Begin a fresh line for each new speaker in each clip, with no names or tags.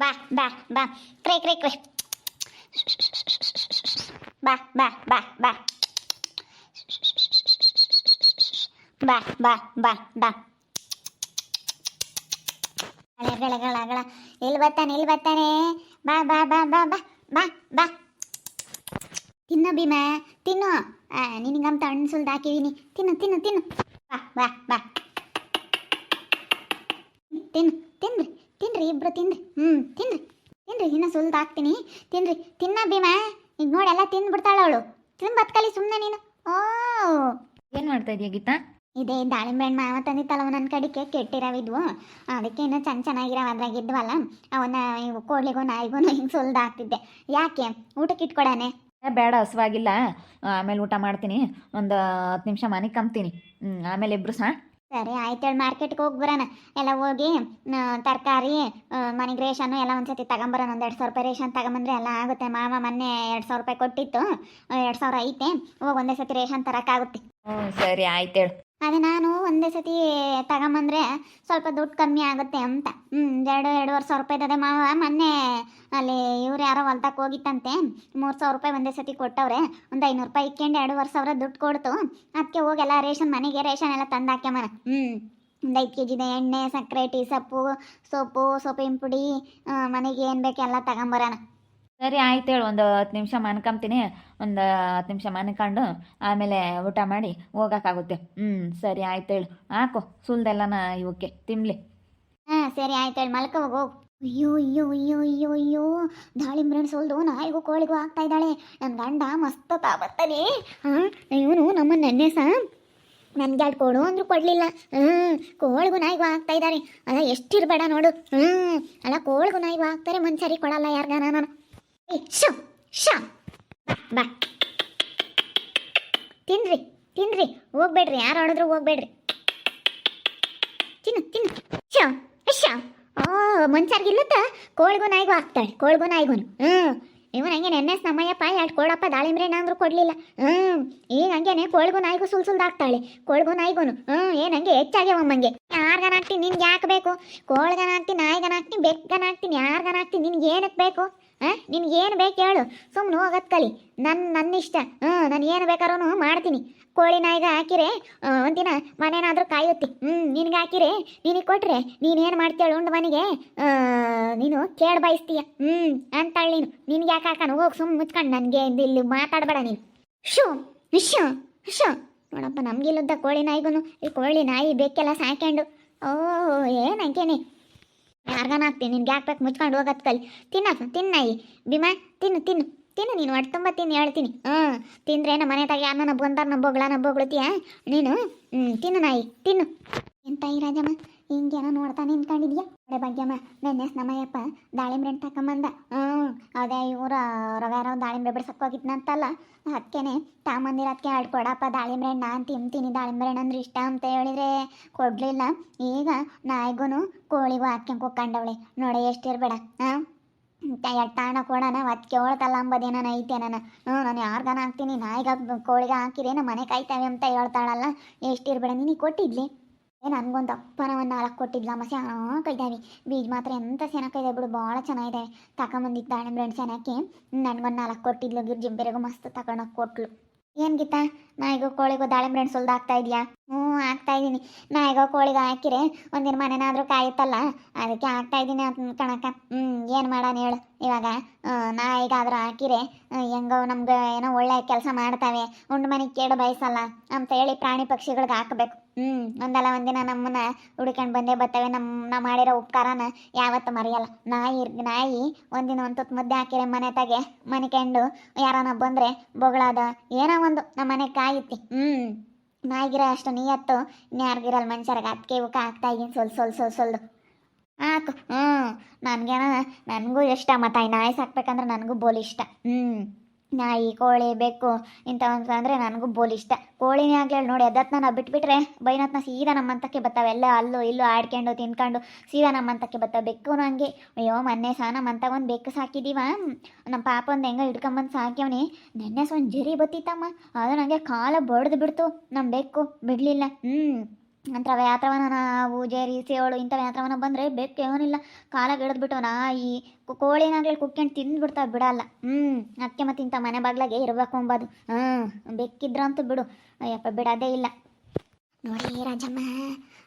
ಬಾ ಬಾ ಬಾ ಕ್ರೇ ಕ್ರೇ ಕ್ರೇ ಬಾ ಬಾ ಬಾ ಬಾ ಬಾ ಬಾ ಬಾ ಬಾ ಗಳ ಗಳ ಗಳ ಇಲ್ಲಿ ಬರ್ತಾನೆ ಎಲ್ಲಿ ಬರ್ತಾನೆ ಬಾ ಬಾ ಬಾ ಬಾ ಬಾ ಬಾ ಬಾ ತಿನ್ನು ಭೀಮ ತಿನ್ನು ನಿನಗಂತ ಹಣ್ಣು ಸುಲ್ದು ಹಾಕಿದೀನಿ ತಿನ್ನು ತಿನ್ನು ತಿನ್ನು ಬಾ ಬಾ ಬಾ ತಿನ್ನು ತಿನ್ರಿ ತಿನ್ರಿ ಇಬ್ರು ತಿನ್ರಿ. ಹ್ಞೂ ತಿನ್ರಿ. ತಿನ್ರಿ ಇನ್ನು ಸುಲ್ದು ಹಾಕ್ತೀನಿ. ತಿನ್ರಿ. ತಿನ್ನ ಭೀಮ. ಈಗ ನೋಡೆಲ್ಲ ತಿಂದ್ಬಿಡ್ತಾಳ ಅವಳು. ತಿನ್ ಬತ್ಕಲಿ ಸುಮ್ಮನೆ ನೀನು. ಓ.
ಏನು ಮಾಡ್ತಾ ಇದೀಯ ಗೀತಾ?
ಇದೇ ದಾಳಿಂಬೆ ಹಣ್ಣು ಮಾವ ತಂದಿತ್ತಲ್ಲ ನನ್ನ ಕಡೆಗೆ. ಕೆಟ್ಟಿರವಿದ್ವು ಅದಕ್ಕೆ ಇನ್ನೂ ಚೆನ್ನ ಚೆನ್ನಾಗಿರೋ ಅದ್ರಾಗ ಇದ್ವಲ್ಲ. ಅವನ್ನ ಇವು ಕೋಳಿಗೂ ನಾಯಿಗೂ ಹಿಂಗೆ ಸುಲ್ದು ಹಾಕ್ತಿದ್ದೆ. ಯಾಕೆ? ಊಟಕ್ಕೆ ಇಟ್ಕೊಡಾನೆ.
ಬೇಡ ಹಸುವಾಗಿಲ್ಲ. ಆಮೇಲೆ ಊಟ ಮಾಡ್ತೀನಿ. ಒಂದು ಹತ್ತು ನಿಮಿಷ ಮನೆ ಕಂಬ್ತೀನಿ. ಹ್ಞೂ ಆಮೇಲೆ ಇಬ್ರು ಸಹ
ಸರಿ ಆಯ್ತು ಹೇಳಿ ಮಾರ್ಕೆಟ್ಗೆ ಹೋಗಿ ಬರೋಣ. ಎಲ್ಲ ಹೋಗಿ ತರಕಾರಿ ಮನೆಗೆ ರೇಷನ್ನು ಎಲ್ಲ ಒಂದ್ಸತಿ ತಗೊಂಬರೋಣ. ಒಂದು ಎರಡು ಸಾವಿರ ರೂಪಾಯಿ ರೇಷನ್ ತಗೊಂಬಂದ್ರೆ ಎಲ್ಲ ಆಗುತ್ತೆ. ಮಾವ ಮೊನ್ನೆ ಎರಡು ಸಾವಿರ ರೂಪಾಯಿ ಕೊಟ್ಟಿತ್ತು. ಎರಡು ಸಾವಿರ ಐತೆ. ಹೋಗಿ ಒಂದೇ ಸತಿ ರೇಷನ್ ತರೋಕ್ಕಾಗುತ್ತೆ.
ಹ್ಞೂ ಸರಿ ಆಯ್ತು ಹೇಳು.
ಅದೇ ನಾನು ಒಂದೇ ಸತಿ ತಗೊಂಬಂದ್ರೆ ಸ್ವಲ್ಪ ದುಡ್ಡು ಕಮ್ಮಿ ಆಗುತ್ತೆ ಅಂತ. ಹ್ಞೂ ಎರಡು, ಎರಡುವರೆ ಸಾವಿರ ರೂಪಾಯಿ ಅದೇ ಮಾವ. ಮೊನ್ನೆ ಅಲ್ಲಿ ಇವ್ರು ಯಾರೋ ಹೊಲ್ತಕ್ಕೆ ಹೋಗಿತ್ತಂತೆ. ಮೂರು ಸಾವಿರ ರೂಪಾಯಿ ಒಂದೇ ಸತಿ ಕೊಟ್ಟವ್ರೆ. ಒಂದು ಐನೂರು ರೂಪಾಯಿ ಇಕ್ಕೊಂಡು ಎರಡುವರೆ ಸಾವಿರ ದುಡ್ಡು ಕೊಡ್ತು. ಅದಕ್ಕೆ ಹೋಗೆಲ್ಲ ರೇಷನ್ ಮನೆಗೆ ರೇಷನ್ ಎಲ್ಲ ತಂದು ಮನೆ ಹ್ಞೂ ಒಂದು ಐದು ಕೆ ಜಿದೆ ಎಣ್ಣೆ, ಸಕ್ಕರೆ, ಟೀ ಸೊಪ್ಪು ಸೊಪ್ಪು ಸೊಪ್ಪಿನ ಪುಡಿ ಮನೆಗೆ ಏನು ಬೇಕು ಎಲ್ಲ ತಗೊಂಬರೋಣ.
ಸರಿ, ಆಯ್ತು ಹೇಳು. ಒಂದು ಹತ್ತು ನಿಮಿಷ ಮನ್ಕೊಂತೀನಿ ಒಂದು ಹತ್ತು ನಿಮಿಷ ಮನ್ಕೊಂಡು ಆಮೇಲೆ ಊಟ ಮಾಡಿ ಹೋಗೋಕ್ಕಾಗುತ್ತೆ ಹ್ಞೂ ಸರಿ, ಆಯ್ತು ಹೇಳು. ಹಾಕು, ಸುಲ್ದೆಲ್ಲನ ಇವಕ್ಕೆ. ತಿನ್ಲಿ.
ಹಾಂ, ಸರಿ, ಆಯ್ತು ಹೇಳಿ. ಮಲ್ಕ, ಹೋಗು. ಅಯ್ಯೋ ಅಯ್ಯೋ ಅಯ್ಯೋ ಅಯ್ಯೋ ಅಯ್ಯೋ. ದಾಳಿಂಬ್ರೆ ಹಣ್ಣು ಸೋಲ್ದು ನಾಯಿಗೂ ಕೋಳಿಗೂ ಆಗ್ತಾ ಇದ್ದಾಳೆ. ನನ್ನ ಗಂಡ ಮಸ್ತ್ ತಾಬರ್ತಾನೆ ಹಾಂ, ಇವನು ನಮ್ಮ ನೆನ್ನೆ ಸಹ ನನ್ಗೆ ಕೊಡು ಅಂದ್ರೂ ಕೊಡಲಿಲ್ಲ. ಹ್ಞೂ ಕೋಳಿಗೂ ನಾಯಿಗೂ ಆಗ್ತಾ ಇದ್ದಾರೆ ಅಲ್ಲ ಎಷ್ಟಿರಬೇಡ ನೋಡು. ಹ್ಞೂ ಅಲ್ಲ, ಕೋಳಿಗೂ ನಾಯಿಗೂ ಆಗ್ತಾರೆ ಮನ್ಸರಿ ಕೊಡಲ್ಲ ಯಾರ್ಗಾನ ನಾನು. ಏ, ಶೋ ಶೋ. ಬಾ. ತಿನ್ರಿ ತಿನ್ರಿ. ಹೋಗ್ಬೇಡ್ರಿ, ಯಾರು ಹೊಡೆದ್ರು ಹೋಗ್ಬೇಡ್ರಿ. ತಿನ್ನು ತಿನ್ನು. ಶೋ ಅಶ್ಶ ಓ ಮನ್ಸಾರ್ಗಿಲ್ಲತ್ತ? ಕೋಳಿಗೂ ನಾಯಿಗೂ ಹಾಕ್ತಾಳೆ. ಕೋಳಿಗೂ ನಾಯಿಗೂನು. ಹ್ಞೂ ಇವನು ಹಂಗೆ ನೆನ್ನೆ ನಮ್ಮಯ್ಯಪ್ಪ ಎರಡು ಕೋಳಪ್ಪ ದಾಳಿಂಬ್ರೆ ಏನಾದ್ರು ಕೊಡಲಿಲ್ಲ. ಹ್ಞೂ ಈಗ ಹಂಗೆನೆ ಕೋಳಿಗೂ ನಾಯಿಗೂ ಸುಲ್ ಸುಲ್ದು ಹಾಕ್ತಾಳೆ. ಕೋಳಿಗೂ ನಾಯಿಗೂನು. ಹ್ಞೂ ಏನು ಹಂಗೆ ಹೆಚ್ಚಾಗ್ಯಾವಮ್ಮಂಗೆ ಯಾರ್ಗನ ಹಾಕ್ತೀನಿ ನಿನ್ಗೆ ಯಾಕೆ ಬೇಕು? ಕೋಳಿಗನ ಹಾಕ್ತೀನಿ ನಾಯಿಗನ ಹಾಕ್ತೀನಿ ಬೆಕ್ಕನ ಹಾಕ್ತೀನಿ ಯಾರ್ಗನ ಹಾಕ್ತೀನಿ ನಿನ್ಗೆ ಏನಕ್ಕೆ ಬೇಕು? ನಿನ್ಗೆ ಏನು ಬೇಕು ಹೇಳು. ಸುಮ್ಮನೆ ಹೋಗತ್ ಕಲಿ. ನನ್ನ ನನ್ನ ಇಷ್ಟ. ಹ್ಞೂ ನಾನು ಏನು ಬೇಕಾದ್ರೂ ಮಾಡ್ತೀನಿ. ಕೋಳಿ ನಾಯಿಗೆ ಹಾಕಿರೆ ಒಂದಿನ ಮನೇನಾದರೂ ಕಾಯುತ್ತೆ. ಹ್ಞೂ ನಿನಗೆ ಹಾಕಿರೆ, ನಿನಗೆ ಕೊಟ್ರೆ ನೀನೇನು ಮಾಡ್ತೀಯಾಳು ಉಂಡು ಮನೆಗೆ? ನೀನು ಕೇಳಿ ಬಯಸ್ತೀಯ ಹ್ಞೂ ಅಂತಾಳೆ ನೀನು. ನಿನಗೆ ಯಾಕೆ ಹಾಕೋಣ? ಹೋಗಿ ಸುಮ್ಮನೆ ಮುಚ್ಕೊಂಡು ನನಗೆ ಇಲ್ಲಿ ಮಾತಾಡಬೇಡ ನೀನು. ಶೋ ಶೋ ಶೋ ನೋಡಪ್ಪ ನಮಗಿಲ್ಲದ ಕೋಳಿ ನಾಯಿಗೂ ಈ ಕೋಳಿ ನಾಯಿ ಬೇಕೆಲ್ಲ ಸಾಕ್ಯಂಡು ಓ, ಏನು ಹಂಗೇನೆ ಯಾರ್ಗಾನ ಹಾಕ್ತೀನಿ ನಿನ್ಗೆ ಯಾಕೆ ಬೇಕು? ಮುಚ್ಕೊಂಡು ಹೋಗತ್ ಕಲಿ. ತಿನ್ನಪ್ಪ ತಿನ್ನಾಯಿ ಭೀಮಾ, ತಿನ್ನು ತಿನ್ನು. ತಿನ್ನು, ನೀನು ಒಟ್ಟು ತುಂಬ ತಿನ್ನು, ಹೇಳ್ತೀನಿ. ಹ್ಞೂ. ತಿಂದ್ರೆ ನಮ್ಮ ಮನೆ ತಾಗಿ ಅನ್ನ ಬಂದಾರ ನಮ್ಮ ಬೊಗಳ ನೀನು? ಹ್ಞೂ, ತಿನ್ನು ನಾಯಿ, ತಿನ್ನು. ಎಂತ ಈ ರಾಜಮ್ಮ, ಹಿಂಗೇನೋ ನೋಡ್ತಾ ನಿಂತ್ಕೊಂಡಿದ್ಯಾ? ಅಡೆ ಭಾಗ್ಯಮ್ಮ, ನೆನ್ನೆ ನಮ್ಮಯ್ಯಪ್ಪ ದಾಳಿಂಬ್ರೆ ಹಣ್ಣು ತಕೊಂಬಂದ ಹ್ಞೂ ಅದೇ ಇವ್ರ ರವ್ಯಾರವ್ ದಾಳಿಂಬ್ರೆ ಬಿಡ್ಸಕ್ಕೆ ಹೋಗಿದ್ನಂತಲ್ಲ. ಅದಕ್ಕೇನೆ ತಾಮಂದಿರ ಅದಕ್ಕೆ ಎರಡು ಕೊಡಪ್ಪ ದಾಳಿಂಬ್ರೆ ಹಣ್ಣು ನಾನು ತಿಂತೀನಿ ದಾಳಿಂಬ್ರೆ ಹಣ್ಣು ಅಂದ್ರೆ ಇಷ್ಟ ಅಂತ ಹೇಳಿದ್ರೆ ಕೊಡಲಿಲ್ಲ. ಈಗ ನಾಯಿಗೂ ಕೋಳಿಗೂ ಹಾಕ್ಯಂಗೆ ಕೊಕ್ಕಂಡವಳೆ ನೋಡಿ ಎಷ್ಟಿರ್ಬೇಡ ಹಾಂ? ಎಟ್ಟಾಣ ಕೊಡೋಣ ಅದಕ್ಕೆ ಹೇಳ್ತಲ್ಲ ಅಂಬದೇನ ಐತೆ ನಾನು ಹ್ಞೂ ನಾನು ಯಾರ್ಗಾನ ಹಾಕ್ತೀನಿ, ನಾಯಿಗೆ, ಕೋಳಿಗೆ ಹಾಕಿದ್ರೆ ನಮ್ಮ ಮನೆ ಕಾಯ್ತಾವೆ ಅಂತ ಹೇಳ್ತಾಳಲ್ಲ. ಎಷ್ಟಿರ್ಬೇಡ ನೀನು ಕೊಟ್ಟಿದ್ಲಿ? ಏನು ನನಗೊಂದು ಅಪ್ಪನ ಒಂದು ನಾಲ್ಕು ಕೊಟ್ಟಿದ್ಲಮ್ಮ ಚೆನ್ನಾಗಿದ್ದಾವೆ ಬೀಜ ಮಾತ್ರ ಎಂತ ಚೆನ್ನಾಗಿದೆ ಬಿಡು ಭಾಳ ಚೆನ್ನಾಗಿದೆ. ತಗೊಂಬಂದಿದ್ದು ದಾಳಿಂಬೆ ಹಣ್ಣು ಚೆನ್ನಾಗಿ ನನಗೊಂದು ನಾಲ್ಕು ಕೊಟ್ಟಿದ್ಲು ಗಿರ್ ಜಿಂಬೆರೆಗೂ ಮಸ್ತ್ ತಗೊಂಡೋಗಿ ಕೊಟ್ಲು. ಏನು ಗೀತಾ? ನಾಯಿಗೂ ಕೋಳಿಗೂ ದಾಳಿಂಬೆ ಹಣ್ಣು ಸುಲ್ದು ಹಾಕ್ತಾ ಇದೆಯಾ? ಹ್ಞೂ, ಹಾಕ್ತಾ ಇದ್ದೀನಿ. ನಾಯಿಗೋ ಕೋಳಿಗೆ ಹಾಕಿರೆ ಒಂದಿನ ಮನೆನಾದರೂ ಕಾಯುತ್ತಲ್ಲ? ಅದಕ್ಕೆ ಹಾಕ್ತಾ ಇದ್ದೀನಿ ಅಂತ ಕಣಕ್ಕ ಹ್ಞೂ, ಏನು ಮಾಡೋಣ ಹೇಳು. ಇವಾಗ ನಾಯಿಗಾದ್ರೂ ಹಾಕಿರೆ ಹೆಂಗೋ ನಮ್ಗೆ ಏನೋ ಒಳ್ಳೆ ಕೆಲಸ ಮಾಡ್ತಾವೆ. ಉಂಡು ಮನೆಗೆ ಕೇಡು ಬಯಸಲ್ಲ ಅಂತ ಹೇಳಿ ಪ್ರಾಣಿ ಪಕ್ಷಿಗಳಿಗೆ ಹಾಕಬೇಕು. ಹ್ಞೂ ಒಂದಲ್ಲ ಒಂದಿನ ನಮ್ಮನ್ನ ಹುಡ್ಕೊಂಡು ಬಂದೇ ಬರ್ತವೆ. ನಮ್ಮ ನಾವು ಮಾಡಿರೋ ಉಪಕಾರನ ಯಾವತ್ತೂ ಮರೆಯಲ್ಲ. ನಾಯಿ ಇರ್- ನಾಯಿ ಒಂದಿನ ಒಂದು ತುತ್ತು ಮುದ್ದೆ ಹಾಕಿರೆ ಮನೆ ತಗೆ ಮನೆ ಯಾರನ ಬಂದ್ರೆ ಬಂದರೆ ಬೊಗಳಾದ ಏನೋ ಒಂದು ನಮ್ಮ ಮನೆ ಕಾಯಿತಿ. ಹ್ಮ್. ನಾಯಿಗಿರೋ ಅಷ್ಟು ನೀಯತ್ತು ಇನ್ಯಾರಿಗಿರಲ್ಲ ಮನುಷ್ಯರಿಗೆ. ಅದಕ್ಕೆ ಇವಕ್ಕೆ ಹಾಕ್ತಾ ಇದೀನಿ. ಸೊಲ್ ಸೊಲ್ ಸೊಲ್ ಸೊಲ್ದು ಹಾಕು. ಹ್ಮ್. ನನ್ಗೇನ ನನಗೂ ಇಷ್ಟ ಮತ್ತು ನಾಯಿ ಸಾಕ್ಬೇಕಂದ್ರೆ ನನಗೂ ಬೋಲ್ ಇಷ್ಟ. ಹ್ಞೂ ನಾಯಿ ಕೋಳಿ ಬೆಕ್ಕು ಇಂಥವಂತಂದರೆ ನನಗೂ ಬೋಲ್ ಇಷ್ಟ. ಕೋಳಿನೇ ಆಗಲಿ ನೋಡಿ ಅದತ್ನ ನಾವು ಬಿಟ್ಬಿಟ್ರೆ ಬೈನತ್ನ ಸೀದಾ ನಮ್ಮಂತಕ್ಕೆ ಬರ್ತಾವೆ ಎಲ್ಲ ಅಲ್ಲೂ ಇಲ್ಲೂ ಆಡ್ಕೊಂಡು, ತಿನ್ಕೊಂಡು ಸೀದಾ ನಮ್ಮಂತಕ್ಕೆ ಬರ್ತಾವೆ ಬೆಕ್ಕು ನನಗೆ ಅಯ್ಯೋ, ಮೊನ್ನೆ ಸಹ ನಮ್ಮಂತ ಒಂದು ಬೆಕ್ಕು ಸಾಕಿದೀವ. ನಮ್ಮ ಪಾಪ ಒಂದು ಹೆಂಗ ಹಿಡ್ಕೊಂಬಂದು ಸಾಕ್ಯವನಿ. ನೆನ್ನೆ ಒಂದು ಜರಿ ಬತ್ತಿತ್ತಮ್ಮ. ಅದು ನನಗೆ ಕಾಲ ಬಡ್ದು ಬಿಡ್ತು ನಮ್ಮ ಬೆಕ್ಕು. ಬಿಡಲಿಲ್ಲ. ಹ್ಞೂ ಅಂಥವೆ ಯಾತ್ರವನ ನಾವು ಜೇರಿ ಸೇವಳು ಇಂಥ ಯಾತ್ರವನ ಬಂದರೆ ಬೆಕ್ಕು ಏನಿಲ್ಲ ಕಾಲಾಗ ಹಿಡಿದ್ಬಿಟ್ಟು ಈ ಕೋಳಿನಾಗ್ಲಿ ಕುಕ್ಕೊಂಡು ತಿಂದ್ಬಿಡ್ತಾವೆ ಬಿಡಲ್ಲ. ಹ್ಞೂ ಅದಕ್ಕೆ ಮತ್ತೆ ಇಂಥ ಮನೆ ಬಾಗ್ಲಾಗೆ ಇರಬೇಕು ಅಂಬೋದು. ಹ್ಞೂ ಬೆಕ್ಕಿದ್ರಂತೂ ಬಿಡು. ಅಯ್ಯಪ್ಪ, ಬಿಡೋದೇ ಇಲ್ಲ. ನೋಡಿ ರಾಜಮ್ಮ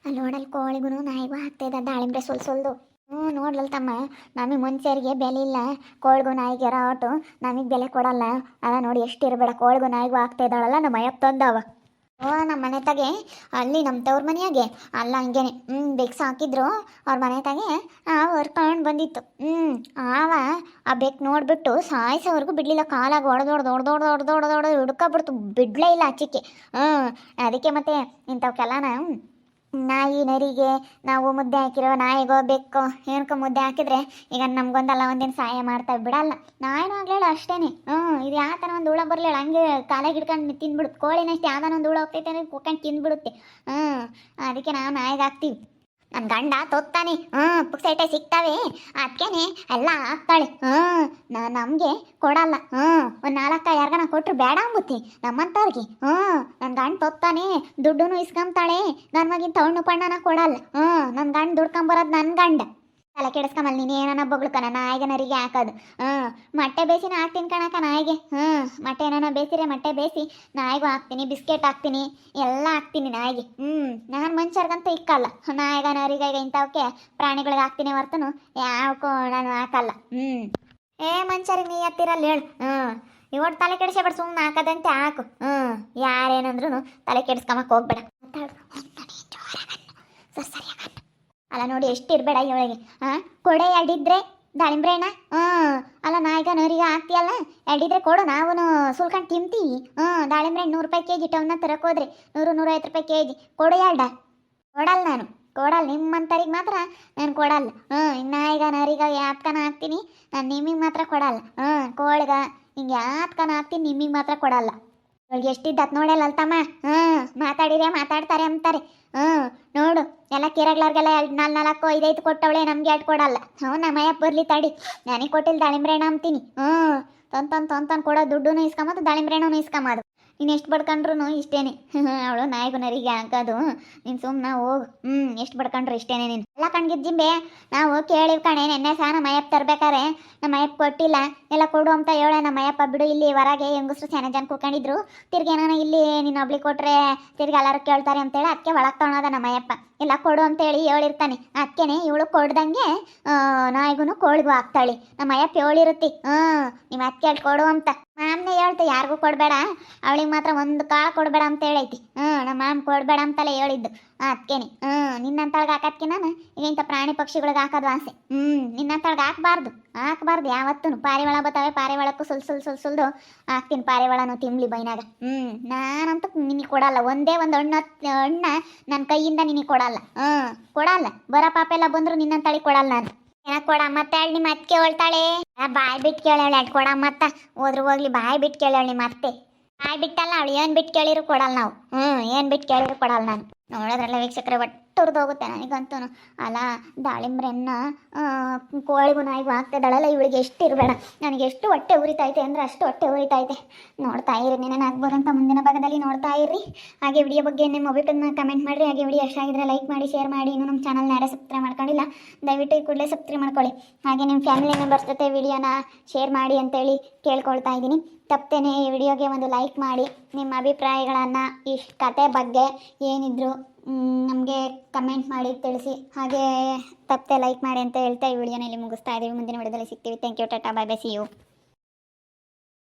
ಅಲ್ಲಿ ನೋಡಲ್ಲಿ ಕೋಳಿಗೂ ನಾಯಿಗೂ ಆಗ್ತಾಯಿದ್ದ ದಾಳಿಂಬೆ ಸೊಲ್ ಸೊಲ್ದು. ಹ್ಞೂ ನೋಡ್ಲಲ್ ತಮ್ಮ ನಮಗೆ ಮನುಷ್ಯರಿಗೆ ಬೆಲೆ ಇಲ್ಲ. ಕೋಳಿಗೂ ನಾಯಿಗೆ ಒಟ್ಟು ನಮಗೆ ಬೆಲೆ ಕೊಡಲ್ಲ. ಅದ ನೋಡಿ ಎಷ್ಟು ಇರಬೇಡ. ಕೋಳಿಗೂ ನಾಯಿಗೂ ಆಗ್ತಾ ಇದ್ದಾಳಲ್ಲ, ನಮ್ಮ ಅಯ್ಯಪ್ಪ ತಂದವ. ಓ ನಮ್ಮ ಮನೆ ತಾಗೆ ಅಲ್ಲಿ ನಮ್ಮ ತವ್ರ ಮನೆಯಾಗೆ ಅಲ್ಲ ಹಂಗೇನೆ ಹ್ಞೂ ಬೆಕ್ಸ್ ಹಾಕಿದ್ರು ಅವ್ರ ಮನೆ ತಾಗೆ ಆ ಹೊರ್ಕೊಂಡು ಬಂದಿತ್ತು ಹ್ಞೂ ಆವ ಆ ಬೆಕ್ ನೋಡ್ಬಿಟ್ಟು ಸಾಯಿಸೋವರೆಗೂ ಬಿಡಲಿಲ್ಲ ಕಾಲಾಗಿ ಹೊಡೆದೊಡ್ದು ಹೊಡೆದೊಡ್ದು ಹೊಡೆದೊಡ್ದು ಹೊಡೆದು ಹಿಡ್ಕೊಬಿಡ್ತು ಬಿಡಲೇ ಇಲ್ಲ ಆಚೆಕೆ ಹ್ಞೂ ಅದಕ್ಕೆ ಮತ್ತೆ ಇಂಥವಕ್ಕೆಲ್ಲನ ನಾಯಿ ನರಿಗೆ ನಾವು ಮುದ್ದೆ ಹಾಕಿರೋ ನಾಯಿಗೋ ಬೆಕ್ಕೋ ಏನಕ್ಕೋ ಮುದ್ದೆ ಹಾಕಿದ್ರೆ ಈಗ ನಮ್ಗೊಂದಲ್ಲ, ಒಂದಿನ ಸಹಾಯ ಮಾಡ್ತಾ ಬಿಡಲ್ಲ. ನಾಯಿನೂ ಆಗ್ಲೇಳು ಅಷ್ಟೇನೆ. ಹ್ಞೂ, ಇದು ಯಾವ ಥರ ಒಂದು ಹುಳ ಬರಲಿಲ್ಲ. ಹಂಗೆ ಕಾಲಾಗಿ ಹಿಡ್ಕೊಂಡು ತಿಂದ್ಬಿಡುತ್ತೆ. ಕೋಳಿನಷ್ಟು ಯಾವ್ದಾನ ಒಂದು ಹುಳ ಹೋಗ್ತೈತೆ ಅಂದ್ರೆ ಕುಕ್ಕಂಡು ತಿಂದ್ಬಿಡುತ್ತೆ. ಹ್ಞೂ, ಅದಕ್ಕೆ ನಾವು ನಾಯಿಗೆ ಹಾಕ್ತೀವಿ. ನನ್ನ ಗಂಡ ತೊತ್ತಾನೆ. ಹ್ಞೂ ಪುಕ್ಸೈಟೆ ಸಿಗ್ತಾವೆ. ಅದಕ್ಕೇನೆ ಎಲ್ಲ ಹಾಕ್ತಾಳೆ. ಹ್ಞೂ ನಮಗೆ ಕೊಡಲ್ಲ. ಹ್ಞೂ ಒಂದು ನಾಲ್ಕು ಯಾರ್ಗನ ಕೊಟ್ಟರು ಬೇಡ ಅಂಬುತ್ತಿ ನಮ್ಮಂಥವ್ರಿಗೆ ಹ್ಞೂ ನನ್ನ ಗಂಡ ತೊತ್ತಾನೆ. ದುಡ್ಡು ಇಸ್ಕೊಂತಾಳೆ ನನ್ನ ಮಗಿನ ತವಣ್ಣು ಪಣ್ಣನ ಕೊಡಲ್ಲ. ಹ್ಞೂ ನನ್ನ ಗಂಡ ದುಡ್ಕೊಂಬರೋದು ನನ್ನ ಗಂಡ. ತಲೆ ಕೆಡಿಸ್ಕೊಂಬಲ್ ನೀನು ಏನನ ಬೊಗಳ್ಕನ, ನಾಯಿಗೆ ನರಿಗೆ ಹಾಕೋದು. ಹ್ಞೂ, ಮೊಟ್ಟೆ ಬೇಸಿನ ಹಾಕ್ತೀನಿ ಕಣಕ ನಾಯಿಗೆ. ಹ್ಞೂ, ಮೊಟ್ಟೆ ಏನಾನ ಬೇಸಿರೆ ಮೊಟ್ಟೆ ಬೇಯಿಸಿ ನಾಯಿಗೂ ಹಾಕ್ತೀನಿ, ಬಿಸ್ಕೆಟ್ ಹಾಕ್ತೀನಿ, ಎಲ್ಲ ಹಾಕ್ತೀನಿ ನಾಯಿಗೆ. ಹ್ಞೂ, ನಾನು ಮನುಷ್ಯರ್ಗಂತೂ ಇಕ್ಕಲ್ಲ. ನಾಯಿಗ ನರಿಗೆ ಇಂಥವಕ್ಕೆ ಪ್ರಾಣಿಗಳಿಗೆ ಹಾಕ್ತೀನಿ ಹೊರ್ತನು ಯಾವಕ್ಕೂ ನಾನು ಹಾಕಲ್ಲ. ಹ್ಞೂ. ಏ ಮನುಷ್ಯರಿಗೆ ನೀ ಎತ್ತಿರಲ್ಲ ಹೇಳು. ಹ್ಞೂ ಇವತ್ತು ತಲೆ ಕೆಡಿಸ್ಬೇಡ ಸುಮ್ಮನೆ ಹಾಕದಂತೆ ಹಾಕು. ಹ್ಞೂ ಯಾರೇನಂದ್ರೂ ತಲೆ ಕೆಡಿಸ್ಕೊಂಬಕ್ಕೆ ಹೋಗ್ಬೇಡ. ಸರಿ ಸರ್ ಅಲ್ಲ ನೋಡಿ, ಎಷ್ಟು ಇರಬೇಡ ಇವಳಿಗೆ ಹಾಂ ಕೊಡೆ ಎರಡಿದ್ರೆ ದಾಳಿಂಬ್ರೆ ಹಣ್ಣ ಹ್ಞೂ ಅಲ್ಲ ನಾಯಿಗ ನರಿಗೆ ಹಾಕ್ತಿಯಲ್ಲ ಎರಡಿದ್ರೆ ಕೊಡು ನಾವು ಸುಲ್ಕೊಂಡು ತಿಂತೀವಿ. ಹ್ಞೂ ದಾಳಿಂಬ್ರೆ ಹಣ್ಣು ನೂರು ರೂಪಾಯಿ ಕೆ ಜಿ ಟೌನ್ನ ಹೋದ್ರೆ ನೂರು, ನೂರೈವತ್ತು ರೂಪಾಯಿ ಕೆ ಜಿ ಕೊಡು ಎರಡ ಕೊಡಲ್ಲ ನಾನು. ಕೊಡಲ್ಲ, ನಿಮ್ಮಂತರಿಗೆ ಮಾತ್ರ ನಾನು ಕೊಡಲ್ಲ. ಹ್ಞೂ ನಾಯಿಗ ನರಿಗ ಯಾತ್ಕನ ಹಾಕ್ತೀನಿ, ನಾನು ನಿಮಗೆ ಮಾತ್ರ ಕೊಡಲ್ಲ. ಹ್ಞೂ ಕೋಳಿಗ ಹಿಂಗೆ ಯಾತ್ಕನ ಹಾಕ್ತೀನಿ ನಿಮಗೆ ಮಾತ್ರ ಕೊಡಲ್ಲ. ಎಷ್ಟಿದ್ದತ್ ನೋಡಲ್ಲ ಅಲ್ತಮ್ಮ ಹ್ಞೂ, ಮಾತಾಡಿದ್ರೆ ಮಾತಾಡ್ತಾರೆ ಅಂತಾರೆ. ಹ್ಞೂ, ನೋಡು, ಎಲ್ಲ ಕಿರಗ್ಲಾರ್ಗೆಲ್ಲ ಎರಡು ನಾಲ್ಕು ನಾಲ್ಕು ಐದೈದು ಕೊಟ್ಟವಳೆ ನಮ್ಗೆ ಎರಡು ಕೊಡಲ್ಲ. ಹ್ಞೂ, ನಮ್ಮಯ್ಯ ಬರ್ಲಿ ತಡಿ. ನನಗೆ ಕೊಟ್ಟಿಲ್ಲ ದಾಳಿಂಬ್ರೆ ಅಂತೀನಿ. ಹ್ಞೂ ತಂದು ತಂದು ತಂದು ತಂದು ಕೊಡೋ ದುಡ್ಡು ಇಸ್ಕೊಂಬದು ದಾಳಿಂಬ್ರೆ ಹಣ್ಣು ನೀನು ಎಷ್ಟು ಬಡ್ಕೊಂಡ್ರು ಇಷ್ಟೇನೆ. ಅವಳು ನಾಯಕನರಿಗೆ ನರಿಗೆ ಹಾಕೋದು. ನೀನು ಸುಮ್ಮನೆ ಹೋಗು. ಹ್ಞೂ ಎಷ್ಟು ಬಡ್ಕೊಂಡ್ರು ಇಷ್ಟೇನೆ ನೀನು. ಎಲ್ಲ ಕಣ್ಗಿದ್ಜಿಂಬೆ ನಾವು ಕೇಳಿವ್ ಕಣೆ, ನೆನ್ನೆ ಸಹ ನಮ್ಮ ಅಯ್ಯಪ್ಪ ತರ್ಬೇಕಾರೆ. ನಮ್ಮ ಅಯ್ಯಪ್ಪ ಕೊಟ್ಟಿಲ್ಲ. ಎಲ್ಲ ಕೊಡು ಅಂತ ಹೇಳ. ನಮ್ಮ ಮಯಪ್ಪ ಬಿಡು, ಇಲ್ಲಿ ಹೊರಗೆ ಹೆಂಗಸ್ರು ಚೆನ್ನ ಜನ ಕೂಕೊಂಡಿದ್ರು ಏನಾನ ಇಲ್ಲಿ ನೀನು ಒಬ್ಳಿ ಕೊಟ್ರೆ ತಿರ್ಗಿ ಎಲ್ಲರೂ ಕೇಳ್ತಾರೆ ಅಂತೇಳಿ ಅದಕ್ಕೆ ಒಳಗೆ ತೊಗೊಳೋದ ನಮ್ಮ ಅಯ್ಯಪ್ಪ. ಇಲ್ಲ ಕೊಡು ಅಂತೇಳಿ ಹೇಳಿರ್ತಾನೆ ಅದಕ್ಕೇನೆ ಇವಳು ಕೊಡ್ದಂಗೆ ನಾಯಿಗೂ ಕೋಳಿಗೂ ಹಾಕ್ತಾಳೆ. ನಮ್ಮ ಅಯ್ಯಪ್ಪ ಹೇಳಿರುತ್ತಿ ಹ್ಞೂ, ನಿಮ್ಮ ಅತ್ತೆ ಕೊಡು ಅಂತ. ಮಾಮ್ನೆ ಹೇಳ್ತೆ, ಯಾರಿಗೂ ಕೊಡಬೇಡ. ಅವಳಿಗೆ ಮಾತ್ರ ಒಂದು ಕಾಳು ಕೊಡಬೇಡ ಅಂತ ಹೇಳೈತಿ. ಹ್ಞೂ, ನಮ್ಮ ಮಾಮ್ ಕೊಡಬೇಡ ಅಂತಲೇ ಹೇಳಿದ್ದು. ಅದಕ್ಕೇನೆ ಹ್ಞೂ, ನಿನ್ನಂತಳ್ಗೆ ಹಾಕೋದಕ್ಕೆ ನಾನು ಈಗ ಇಂಥ ಪ್ರಾಣಿ ಪಕ್ಷಿಗಳಿಗೆ ಹಾಕೋದು ಆಸೆ. ಹ್ಞೂ, ನಿನ್ನಂತಳ್ಗೆ ಹಾಕ್ಬಾರ್ದು. ಹಾಕ್ಬಾರ್ದು ಯಾವತ್ತೂ ಪಾರಿವಾಳ ಬತ್ತಾವೆ, ಪಾರಿವಾಳಕ್ಕೂ ಸುಲ್ ಸುಲ್ ಸುಲ್ ಸುಲ್ದು ಹಾಕ್ತೀನಿ ಪಾರಿವಾಳನೂ ತಿಂಬ್ಲಿ ಬೈನಾಗ. ಹ್ಞೂ, ನಾನಂತೂ ನಿನಗೆ ಕೊಡಲ್ಲ. ಒಂದೇ ಒಂದು ಹಣ್ಣು ಹಣ್ಣ ನನ್ನ ಕೈಯಿಂದ ನಿನಗೆ ಕೊಡಲ್ಲ. ಹ್ಞೂ ಕೊಡಲ್ಲ. ಬರ ಪಾಪ ಎಲ್ಲ ಬಂದ್ರು ನಿನ್ನ ತಳಿ ಕೊಡಲ್ಲ ನಾನು. ಏನ ಕೊಡ ಮತ್ತೆ ಹೇಳಿ ನಿಮ್ಮ ಅತ್ತೆ ಹೇಳ್ತಾಳೆ? ಬಾಯ್ ಬಿಟ್ಟು ಕೇಳಾಳೆ ಅಡ್ ಕೊಡ ಮತ್ತ. ಹೋದ್ರು ಹೋಗ್ಲಿ, ಬಾಯ್ ಬಿಟ್ಟು ಕೇಳಾಳೆ ನಿಮ್ಮ ಅತ್ತೆ. ಬಾಯ್ ಬಿಟ್ಟಲ್ಲ, ಅವಳು ಏನ್ ಬಿಟ್ಟು ಕೇಳಿರು ಕೊಡಲ್ಲ ನಾವು. ಹ್ಮ್, ಏನ್ ಬಿಟ್ಟು ಕೇಳಿರು ಕೊಡಲ್ಲ ನಾನು. ನೋಡೋದ್ರಲ್ಲ ವೀಕ್ಷಕರೇ ಒಟ್ಟು ಹೋಗುತ್ತೆ ನನಗಂತೂ ಅಲ್ಲ ದಾಳಿಂಬ್ರೆನ್ನ ಕೋಳಿಗೂ ನಾಯಿಗೂ ಆಗ್ತದಳಲ್ಲ, ಇವಳಿಗೆ ಎಷ್ಟು ಇರಬೇಡ. ನನಗೆ ಎಷ್ಟು ಹೊಟ್ಟೆ ಉರಿತೈತೆ ಅಂದರೆ ಅಷ್ಟು ಹೊಟ್ಟೆ ಉರಿತೈತೆ. ನೋಡ್ತಾ ಇರಿ ಆಗ್ಬೋದಂತ ಮುಂದಿನ ಭಾಗದಲ್ಲಿ ನೋಡ್ತಾ ಇರ್ರಿ. ಹಾಗೆ ವಿಡಿಯೋ ಬಗ್ಗೆ ನಿಮ್ಮ ಮೊಬೈಲ್ನ ಕಮೆಂಟ್ ಮಾಡಿರಿ. ಹಾಗೆ ವಿಡಿಯೋ ಎಷ್ಟಾಗಿದ್ರೆ ಲೈಕ್ ಮಾಡಿ ಶೇರ್ ಮಾಡಿ. ಇನ್ನೂ ನಮ್ಮ ಚಾನಲ್ನ ಯಾರೇ ಸಬ್ಸ್ಕ್ರೈಬ್ ಮಾಡ್ಕೊಂಡಿಲ್ಲ, ದಯವಿಟ್ಟು ಈ ಕೂಡಲೇ ಸಬ್ಸ್ಕ್ರೈಬ್ ಮಾಡ್ಕೊಳ್ಳಿ. ಹಾಗೆ ನಿಮ್ಮ ಫ್ಯಾಮಿಲಿ ಮೆಂಬರ್ಸ್ ಜೊತೆ ವಿಡಿಯೋನ ಶೇರ್ ಮಾಡಿ ಅಂತೇಳಿ ಕೇಳ್ಕೊಳ್ತಾ ಇದ್ದೀನಿ. ತಪ್ಪೇನೆ ಈ ವಿಡಿಯೋಗೆ ಒಂದು ಲೈಕ್ ಮಾಡಿ. ನಿಮ್ಮ ಅಭಿಪ್ರಾಯಗಳನ್ನು, ಈ ಕತೆ ಬಗ್ಗೆ ಏನಿದ್ರು ನಮಗೆ ಕಮೆಂಟ್ ಮಾಡಿ, ತಿಳಿಸಿ, ಹಾಗೆ ತಪ್ಪದೆ ಲೈಕ್ ಮಾಡಿ ಅಂತ ಹೇಳ್ತಾ ಈ ವಿಡಿಯೋನ ಇಲ್ಲಿ ಮುಗಿಸ್ತಾ ಇದ್ದೀವಿ ಮುಂದಿನ ವಿಡಿಯೋದಲ್ಲಿ ಸಿಗ್ತೀವಿ. Thank you tata bye bye see you